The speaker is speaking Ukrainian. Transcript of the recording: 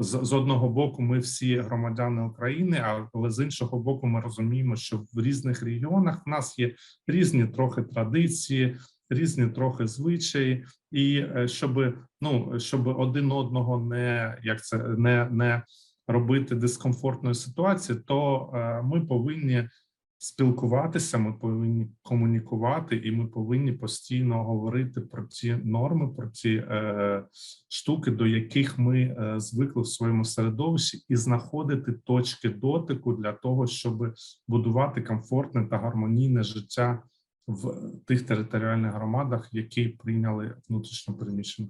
з, з одного боку, ми всі громадяни України, але з іншого боку, ми розуміємо, що в різних регіонах в нас є різні трохи традиції, різні трохи звичаї, і е, щоб ну щоб один одного не як це не, не робити дискомфортної ситуації, то е, ми повинні спілкуватися, ми повинні комунікувати, і ми повинні постійно говорити про ці норми, про ці е, штуки, до яких ми е, звикли в своєму середовищі, і знаходити точки дотику для того, щоб будувати комфортне та гармонійне життя в тих територіальних громадах, які прийняли внутрішньо переміщення.